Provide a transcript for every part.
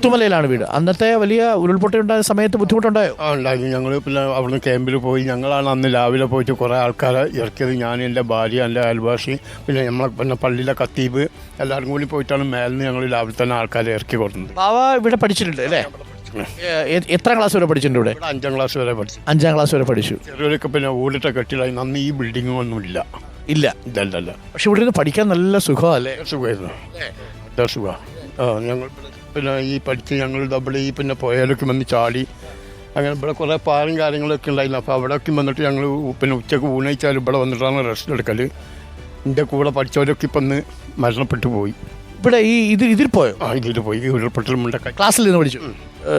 പുത്തുമലയിലാണ് വീട്. അന്നത്തെ വലിയ ഉരുൾപൊട്ടലുണ്ടായ സമയത്ത് ബുദ്ധിമുട്ടുണ്ടായോ? ആ ഉണ്ടായിരുന്നു ഞങ്ങൾ പിന്നെ അവിടുന്ന് ക്യാമ്പിൽ പോയി. ഞങ്ങളാണ് അന്ന് രാവിലെ പോയിട്ട് കുറേ ആൾക്കാരെ ഇറക്കിയത്. ഞാൻ എന്റെ ഭാര്യ എന്റെ അയൽവാസി പിന്നെ നമ്മളെ പിന്നെ പള്ളിയിലെ കത്തീബ് എല്ലാവരും കൂടി പോയിട്ടാണ് മേലിന്ന് ഞങ്ങൾ രാവിലെ തന്നെ ആൾക്കാരെ ഇറക്കി കൊടുക്കുന്നത് ബാവ ഇവിടെ പഠിച്ചിട്ടുണ്ട് അല്ലേ? എ- എത്ര ക്ലാസ് വരെ പഠിച്ചിട്ടുണ്ട് ഇവിടെ? ഇവിടെ അഞ്ചാം ക്ലാസ് വരെ പഠിച്ചു. അഞ്ചാം ക്ലാസ് വരെ പഠിച്ചു. ചെറിയൊക്കെ പിന്നെ ഓടിട്ട കെട്ടിലായി അന്ന് ഈ ബിൽഡിങ്ങും ഒന്നും ഇല്ല. ഇല്ല ഇതല്ലല്ല പക്ഷെ ഇവിടെ നിന്ന് പഠിക്കാൻ നല്ല സുഖമല്ലേ സുഖമായിരുന്നു. നല്ല സുഖമാണ് ആ ഞങ്ങൾ പിന്നെ ഈ പഠിച്ച് ഞങ്ങൾ ഡബിൾ ഈ പിന്നെ പുഴയിലൊക്കെ വന്ന് ചാടി. അങ്ങനെ ഇവിടെ കുറേ പാറും കാര്യങ്ങളൊക്കെ ഉണ്ടായിരുന്നു. അപ്പോൾ അവിടെയൊക്കെ വന്നിട്ട് ഞങ്ങൾ പിന്നെ ഉച്ചയ്ക്ക് ഊണയിച്ചാൽ ഇവിടെ വന്നിട്ടാണ് റെസ്റ്റ് എടുക്കൽ എന്റെ കൂടെ പഠിച്ചവരൊക്കെ ഇപ്പം മരണപ്പെട്ടു പോയി. ഇവിടെ ഈ ഇത് ഇതിൽ പോയോ? ആ ഇതിൽ പോയി. ഉരുൾപൊട്ടൽ മുണ്ടൊക്കെ ക്ലാസ്സിൽ നിന്ന് പഠിച്ചു.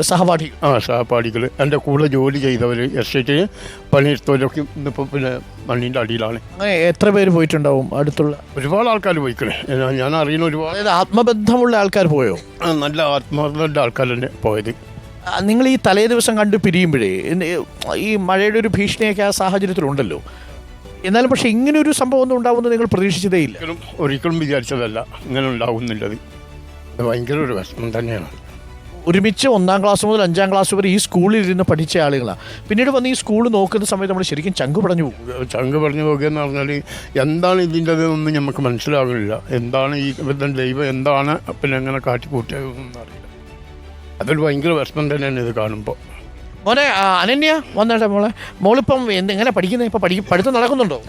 സഹപാഠി. ആ സഹപാഠികൾ എന്റെ കൂടെ ജോലി ചെയ്തവർ എസ്റ്റേറ്റ് പണിയെടുത്തവരൊക്കെ ഇന്നിപ്പോൾ പിന്നെ മണ്ണിന്റെ അടിയിലാണ്. അങ്ങനെ എത്ര പേര് പോയിട്ടുണ്ടാവും അടുത്തുള്ള? ഒരുപാട് ആൾക്കാർ പോയിക്കണേ. ഞാൻ- ഞാൻ അറിയുന്ന ഒരുപാട് അതായത് ആത്മബന്ധമുള്ള ആൾക്കാർ പോയോ? ആ, നല്ല ആത്മാർത്ഥ ആൾക്കാർ തന്നെ പോയത്. ആ, നിങ്ങൾ ഈ തലേ ദിവസം കണ്ട് പിരിയുമ്പോഴേ ഈ മഴയുടെ ഒരു ഭീഷണിയൊക്കെ ആ സാഹചര്യത്തിലുണ്ടല്ലോ. എന്നാലും പക്ഷെ ഇങ്ങനെ ഒരു സംഭവം ഒന്നും ഉണ്ടാവുമെന്ന് നിങ്ങൾ പ്രതീക്ഷിച്ചതേ ഇല്ല. ഒരിക്കലും ഒരിക്കലും വിചാരിച്ചതല്ല. ഇങ്ങനെ ഉണ്ടാകുന്നില്ലത് ഇത് ഭയങ്കര ഒരു വിഷമം തന്നെയാണ്. ഒരുമിച്ച് ഒന്നാം ക്ലാസ് മുതൽ അഞ്ചാം ക്ലാസ് വരെ ഈ സ്കൂളിൽ ഇരുന്ന് പഠിച്ച ആളുകളാണ് പിന്നീട് വന്ന് ഈ സ്കൂൾ നോക്കുന്ന സമയത്ത് നമ്മൾ ശരിക്കും ചങ്ക് പടഞ്ഞു പോകും. ചങ്ക് പറഞ്ഞു പോകുക എന്ന് പറഞ്ഞാൽ എന്താണ് ഇതിന്റെ ഒന്നും നമുക്ക് മനസ്സിലാകുന്നില്ല. എന്താണ് ഈ ഇവരുടെ ദൈവം എന്താണ് പിന്നെ എങ്ങനെ കാട്ടിക്കൂട്ടിയതെന്നൊന്നും അറിയില്ല. അതൊരു ഭയങ്കര വിഷമം തന്നെയാണ് ഇത് കാണുമ്പോൾ. മോനെ അനന്യ വന്നേട്ടെ മോളെ. മോളിപ്പം എന്ത് എങ്ങനെ പഠിക്കുന്നത് ഇപ്പം പഠിക്കും പഠിത്തം നടക്കുന്നുണ്ടോ?